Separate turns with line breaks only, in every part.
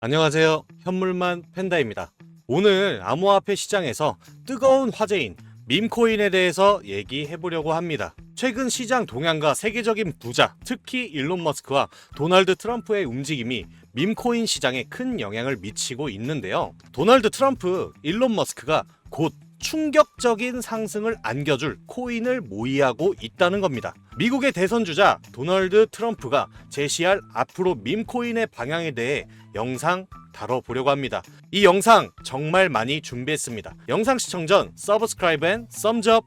안녕하세요. 현물만 팬다입니다. 오늘 암호화폐 시장에서 뜨거운 화제인 밈코인에 대해서 얘기해 보려고 합니다. 최근 시장 동향과 세계적인 부자, 특히 일론 머스크와 도널드 트럼프의 움직임이 밈코인 시장에 큰 영향을 미치고 있는데요. 도널드 트럼프, 일론 머스크가 곧 충격적인 상승을 안겨줄 코인을 모의하고 있다는 겁니다. 미국의 대선 주자 도널드 트럼프가 제시할 앞으로 밈코인의 방향에 대해 영상 다뤄보려고 합니다. 이 영상 정말 많이 준비했습니다. 영상 시청 전 서브스크라이브 앤 썸즈업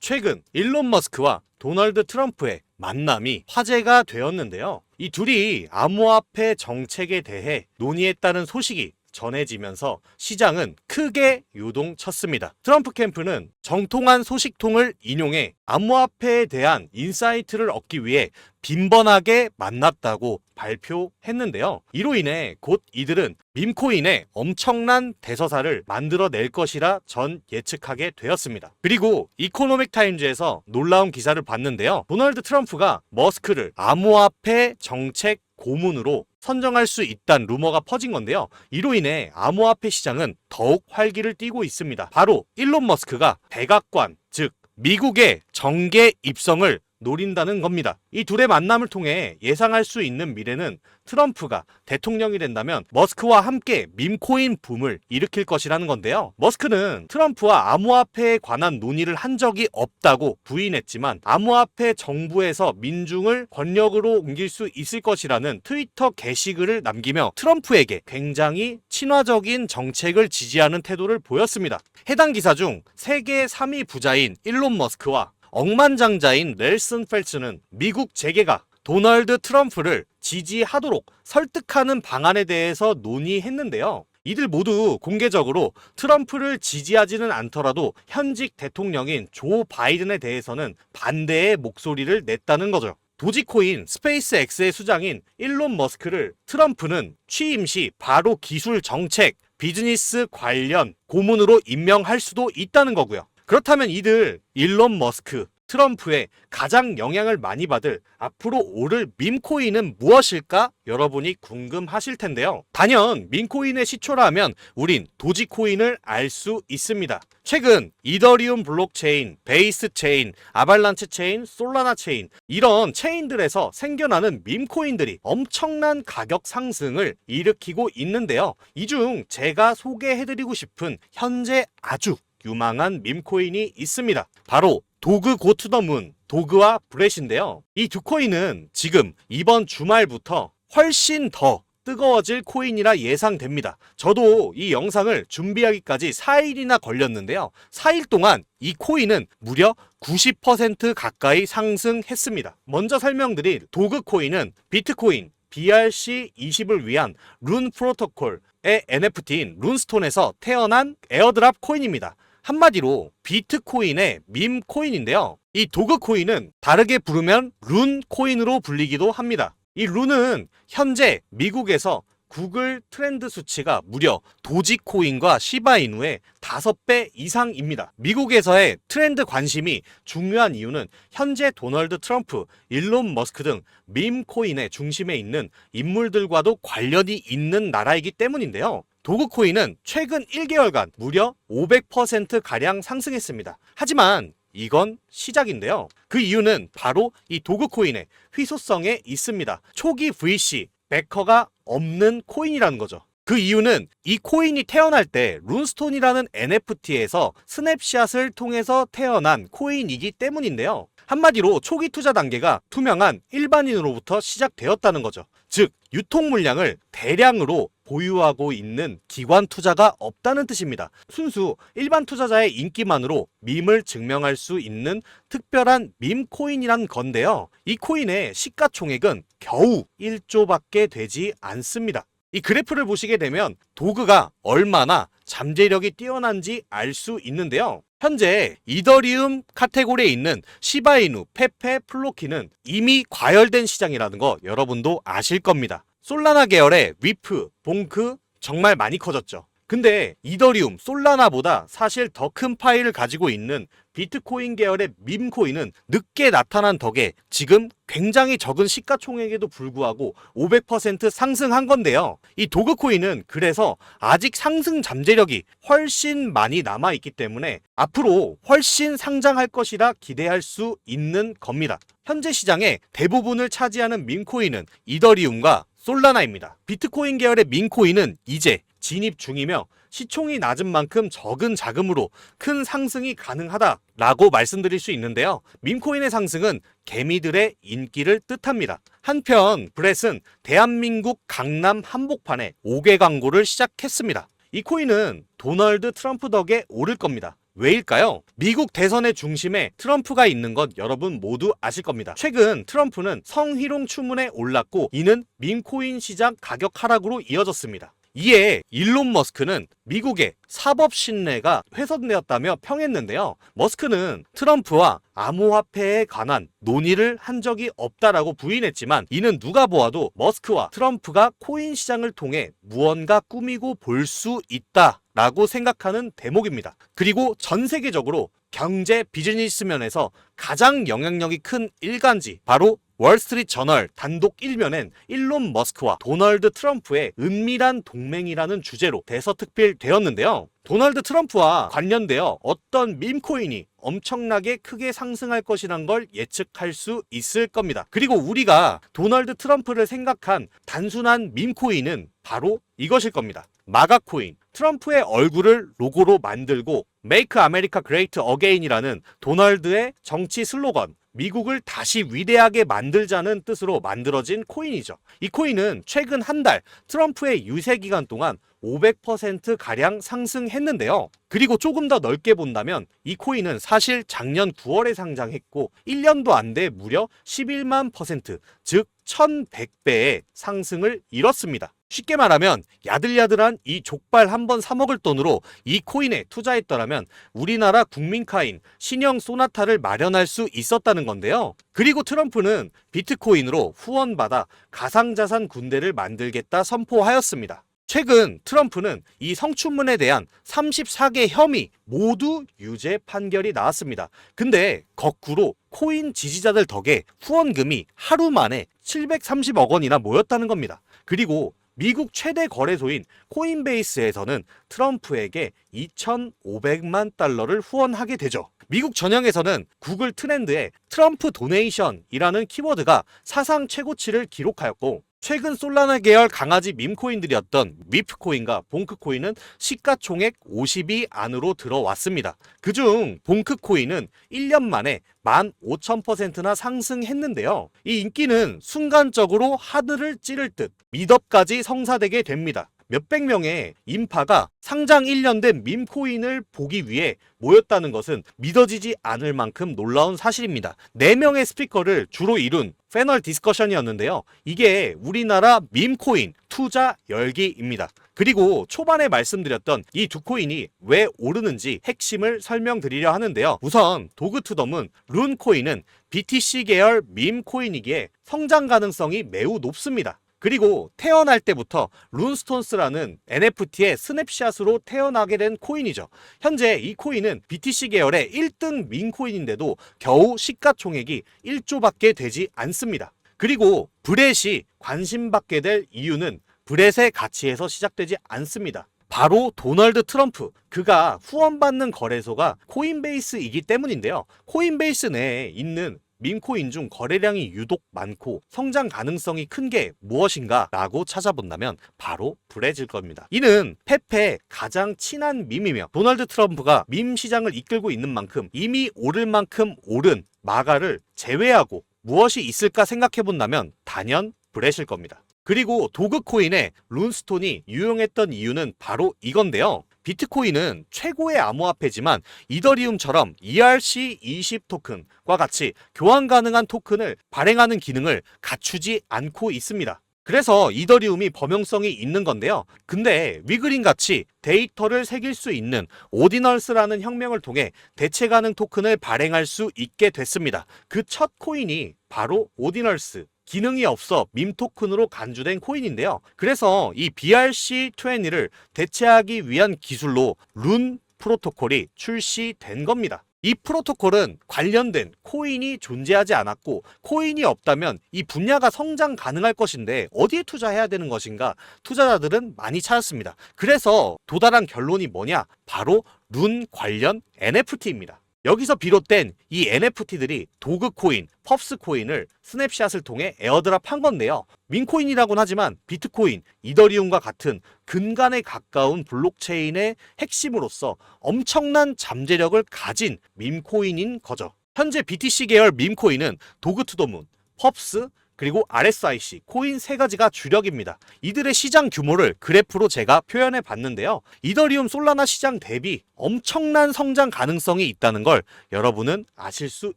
최근 일론 머스크와 도널드 트럼프의 만남이 화제가 되었는데요. 이 둘이 암호화폐 정책에 대해 논의했다는 소식이 전해지면서 시장은 크게 요동쳤습니다. 트럼프 캠프는 정통한 소식통을 인용해 암호화폐에 대한 인사이트를 얻기 위해 빈번하게 만났다고 발표했는데요. 이로 인해 곧 이들은 밈코인의 엄청난 대서사를 만들어낼 것이라 전 예측하게 되었습니다. 그리고 이코노믹 타임즈에서 놀라운 기사를 봤는데요. 도널드 트럼프가 머스크를 암호화폐 정책 고문으로 선정할 수 있다는 루머가 퍼진 건데요. 이로 인해 암호화폐 시장은 더욱 활기를 띠고 있습니다. 바로 일론 머스크가 백악관, 즉 미국의 정계 입성을 노린다는 겁니다. 이 둘의 만남을 통해 예상할 수 있는 미래는 트럼프가 대통령이 된다면 머스크와 함께 밈코인 붐을 일으킬 것이라는 건데요. 머스크는 트럼프와 암호화폐에 관한 논의를 한 적이 없다고 부인했지만 암호화폐 정부에서 민중을 권력으로 옮길 수 있을 것이라는 트위터 게시글을 남기며 트럼프에게 굉장히 친화적인 정책을 지지하는 태도를 보였습니다. 해당 기사 중 세계 3위 부자인 일론 머스크와 억만장자인 넬슨 펠츠는 미국 재계가 도널드 트럼프를 지지하도록 설득하는 방안에 대해서 논의했는데요. 이들 모두 공개적으로 트럼프를 지지하지는 않더라도 현직 대통령인 조 바이든에 대해서는 반대의 목소리를 냈다는 거죠. 도지코인 스페이스 X의 수장인 일론 머스크를 트럼프는 취임 시 바로 기술 정책, 비즈니스 관련 고문으로 임명할 수도 있다는 거고요. 그렇다면 이들 일론 머스크, 트럼프의 가장 영향을 많이 받을 앞으로 오를 밈코인은 무엇일까? 여러분이 궁금하실 텐데요. 단연 밈코인의 시초라면 우린 도지코인을 알 수 있습니다. 최근 이더리움 블록체인, 베이스 체인, 아발란체 체인, 솔라나 체인 이런 체인들에서 생겨나는 밈코인들이 엄청난 가격 상승을 일으키고 있는데요. 이 중 제가 소개해드리고 싶은 현재 아주 유망한 밈코인이 있습니다. 바로 도그 고투더문, 도그와 브렛인데요. 이 두 코인은 지금 이번 주말부터 훨씬 더 뜨거워질 코인이라 예상됩니다. 저도 이 영상을 준비하기까지 4일이나 걸렸는데요. 4일 동안 이 코인은 무려 90% 가까이 상승했습니다. 먼저 설명드릴 도그 코인은 비트코인 BRC20을 위한 룬 프로토콜의 NFT인 룬스톤에서 태어난 에어드랍 코인입니다. 한마디로 비트코인의 밈 코인인데요. 이 도그 코인은 다르게 부르면 룬 코인으로 불리기도 합니다. 이 룬은 현재 미국에서 구글 트렌드 수치가 무려 도지코인과 시바이누의 5배 이상입니다. 미국에서의 트렌드 관심이 중요한 이유는 현재 도널드 트럼프, 일론 머스크 등 밈코인의 중심에 있는 인물들과도 관련이 있는 나라이기 때문인데요. 도그코인은 최근 1개월간 무려 500%가량 상승했습니다. 하지만 이건 시작인데요. 그 이유는 바로 이 도그코인의 희소성에 있습니다. 초기 VC, 베커가 없는 코인이라는 거죠. 그 이유는 이 코인이 태어날 때 룬스톤이라는 NFT에서 스냅샷을 통해서 태어난 코인이기 때문인데요. 한마디로 초기 투자 단계가 투명한 일반인으로부터 시작되었다는 거죠. 즉, 유통 물량을 대량으로 보유하고 있는 기관 투자가 없다는 뜻입니다. 순수 일반 투자자의 인기만으로 밈을 증명할 수 있는 특별한 밈 코인이란 건데요. 이 코인의 시가총액은 겨우 1조밖에 되지 않습니다. 이 그래프를 보시게 되면 도그가 얼마나 잠재력이 뛰어난지 알 수 있는데요. 현재 이더리움 카테고리에 있는 시바이누, 페페, 플로키는 이미 과열된 시장이라는 거 여러분도 아실 겁니다. 솔라나 계열의 위프, 봉크 정말 많이 커졌죠. 근데 이더리움, 솔라나보다 사실 더 큰 파일을 가지고 있는 비트코인 계열의 밈코인은 늦게 나타난 덕에 지금 굉장히 적은 시가총액에도 불구하고 500% 상승한 건데요. 이 도그코인은 그래서 아직 상승 잠재력이 훨씬 많이 남아있기 때문에 앞으로 훨씬 상장할 것이라 기대할 수 있는 겁니다. 현재 시장의 대부분을 차지하는 밈코인은 이더리움과 솔라나입니다. 비트코인 계열의 밈코인은 이제 진입 중이며 시총이 낮은 만큼 적은 자금으로 큰 상승이 가능하다라고 말씀드릴 수 있는데요. 밈코인의 상승은 개미들의 인기를 뜻합니다. 한편 브렛은 대한민국 강남 한복판에 5개 광고를 시작했습니다. 이 코인은 도널드 트럼프 덕에 오를 겁니다. 왜일까요? 미국 대선의 중심에 트럼프가 있는 것 여러분 모두 아실 겁니다. 최근 트럼프는 성희롱 추문에 올랐고 이는 밈코인 시장 가격 하락으로 이어졌습니다. 이에 일론 머스크는 미국의 사법 신뢰가 훼손되었다며 평했는데요. 머스크는 트럼프와 암호화폐에 관한 논의를 한 적이 없다라고 부인했지만 이는 누가 보아도 머스크와 트럼프가 코인 시장을 통해 무언가 꾸미고 볼 수 있다 라고 생각하는 대목입니다. 그리고 전 세계적으로 경제 비즈니스 면에서 가장 영향력이 큰 일간지 바로 월스트리트 저널 단독 1면엔 일론 머스크와 도널드 트럼프의 은밀한 동맹이라는 주제로 대서특필되었는데요. 도널드 트럼프와 관련되어 어떤 밈코인이 엄청나게 크게 상승할 것이란 걸 예측할 수 있을 겁니다. 그리고 우리가 도널드 트럼프를 생각한 단순한 밈코인은 바로 이것일 겁니다. 마가코인. 트럼프의 얼굴을 로고로 만들고 Make America Great Again이라는 도널드의 정치 슬로건 미국을 다시 위대하게 만들자는 뜻으로 만들어진 코인이죠. 이 코인은 최근 한 달 트럼프의 유세 기간 동안 500% 가량 상승했는데요. 그리고 조금 더 넓게 본다면 이 코인은 사실 작년 9월에 상장했고 1년도 안 돼 무려 11만 퍼센트, 즉 1100배의 상승을 이뤘습니다. 쉽게 말하면 야들야들한 이 족발 한 번 사먹을 돈으로 이 코인에 투자했더라면 우리나라 국민카인 신형 소나타를 마련할 수 있었다는 건데요. 그리고 트럼프는 비트코인으로 후원받아 가상자산 군대를 만들겠다 선포하였습니다. 최근 트럼프는 이 성추문에 대한 34개 혐의 모두 유죄 판결이 나왔습니다. 근데 거꾸로 코인 지지자들 덕에 후원금이 하루 만에 730억 원이나 모였다는 겁니다. 그리고 미국 최대 거래소인 코인베이스에서는 트럼프에게 2,500만 달러를 후원하게 되죠. 미국 전역에서는 구글 트렌드에 트럼프 도네이션이라는 키워드가 사상 최고치를 기록하였고 최근 솔라나 계열 강아지 밈코인들이었던 위프코인과 봉크코인은 시가총액 50위 안으로 들어왔습니다. 그중 봉크코인은 1년 만에 15,000%나 상승했는데요. 이 인기는 순간적으로 하늘을 찌를 듯 미덥까지 성사되게 됩니다. 몇백 명의 인파가 상장 1년 된 밈코인을 보기 위해 모였다는 것은 믿어지지 않을 만큼 놀라운 사실입니다. 4명의 스피커를 주로 이룬 패널 디스커션이었는데요. 이게 우리나라 밈코인 투자 열기입니다. 그리고 초반에 말씀드렸던 이 두 코인이 왜 오르는지 핵심을 설명드리려 하는데요. 우선 도그투덤은 룬코인은 BTC 계열 밈코인이기에 성장 가능성이 매우 높습니다. 그리고 태어날 때부터 룬스톤스라는 NFT의 스냅샷으로 태어나게 된 코인이죠. 현재 이 코인은 BTC 계열의 1등 민코인인데도 겨우 시가총액이 1조밖에 되지 않습니다. 그리고 브렛이 관심받게 될 이유는 브렛의 가치에서 시작되지 않습니다. 바로 도널드 트럼프 그가 후원받는 거래소가 코인베이스이기 때문인데요. 코인베이스 내에 있는 민코인 중 거래량이 유독 많고 성장 가능성이 큰 게 무엇인가 라고 찾아본다면 바로 브레질 겁니다. 이는 페페의 가장 친한 밈이며 도널드 트럼프가 밈 시장을 이끌고 있는 만큼 이미 오를 만큼 오른 마가를 제외하고 무엇이 있을까 생각해 본다면 단연 브렛일 겁니다. 그리고 도그코인의 룬스톤이 유용했던 이유는 바로 이건데요. 비트코인은 최고의 암호화폐지만 이더리움처럼 ERC20 토큰과 같이 교환 가능한 토큰을 발행하는 기능을 갖추지 않고 있습니다. 그래서 이더리움이 범용성이 있는 건데요. 근데 위그린 같이 데이터를 새길 수 있는 오디널스라는 혁명을 통해 대체 가능 토큰을 발행할 수 있게 됐습니다. 그 첫 코인이 바로 오디널스 기능이 없어 밈 토큰으로 간주된 코인인데요. 그래서 이 BRC20를 대체하기 위한 기술로 룬 프로토콜이 출시된 겁니다. 이 프로토콜은 관련된 코인이 존재하지 않았고 코인이 없다면 이 분야가 성장 가능할 것인데 어디에 투자해야 되는 것인가 투자자들은 많이 찾았습니다. 그래서 도달한 결론이 뭐냐? 바로 룬 관련 NFT입니다. 여기서 비롯된 이 NFT들이 도그 코인, 펍스 코인을 스냅샷을 통해 에어드랍 한 건데요. 민코인이라고는 하지만 비트코인, 이더리움과 같은 근간에 가까운 블록체인의 핵심으로서 엄청난 잠재력을 가진 밈코인인 거죠. 현재 BTC 계열 밈코인은 도그투더문, 펍스, 그리고 RSIC, 코인 세 가지가 주력입니다. 이들의 시장 규모를 그래프로 제가 표현해 봤는데요. 이더리움 솔라나 시장 대비 엄청난 성장 가능성이 있다는 걸 여러분은 아실 수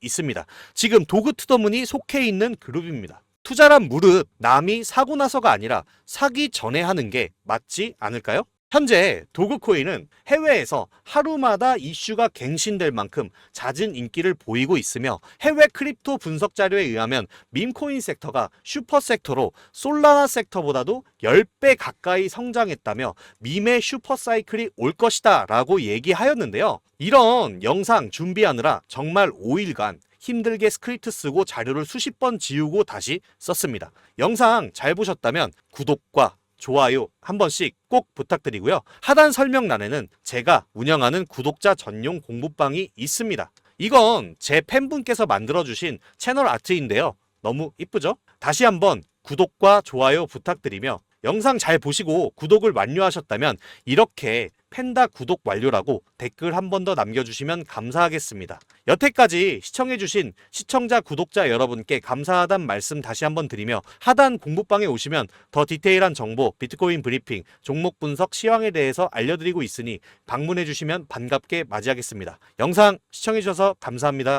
있습니다. 지금 도그 투더문이 속해 있는 그룹입니다. 투자란 무릇 남이 사고 나서가 아니라 사기 전에 하는 게 맞지 않을까요? 현재 도그코인은 해외에서 하루마다 이슈가 갱신될 만큼 잦은 인기를 보이고 있으며 해외 크립토 분석 자료에 의하면 밈코인 섹터가 슈퍼 섹터로 솔라나 섹터보다도 10배 가까이 성장했다며 밈의 슈퍼 사이클이 올 것이다 라고 얘기하였는데요. 이런 영상 준비하느라 정말 5일간 힘들게 스크립트 쓰고 자료를 수십 번 지우고 다시 썼습니다. 영상 잘 보셨다면 구독과 좋아요 한 번씩 꼭 부탁드리고요. 하단 설명란에는 제가 운영하는 구독자 전용 공부방이 있습니다. 이건 제 팬분께서 만들어주신 채널 아트인데요. 너무 이쁘죠? 다시 한번 구독과 좋아요 부탁드리며 영상 잘 보시고 구독을 완료하셨다면 이렇게 팬다 구독 완료라고 댓글 한 번 더 남겨주시면 감사하겠습니다. 여태까지 시청해주신 시청자, 구독자 여러분께 감사하단 말씀 다시 한번 드리며 하단 공부방에 오시면 더 디테일한 정보, 비트코인 브리핑, 종목 분석, 시황에 대해서 알려드리고 있으니 방문해주시면 반갑게 맞이하겠습니다. 영상 시청해주셔서 감사합니다.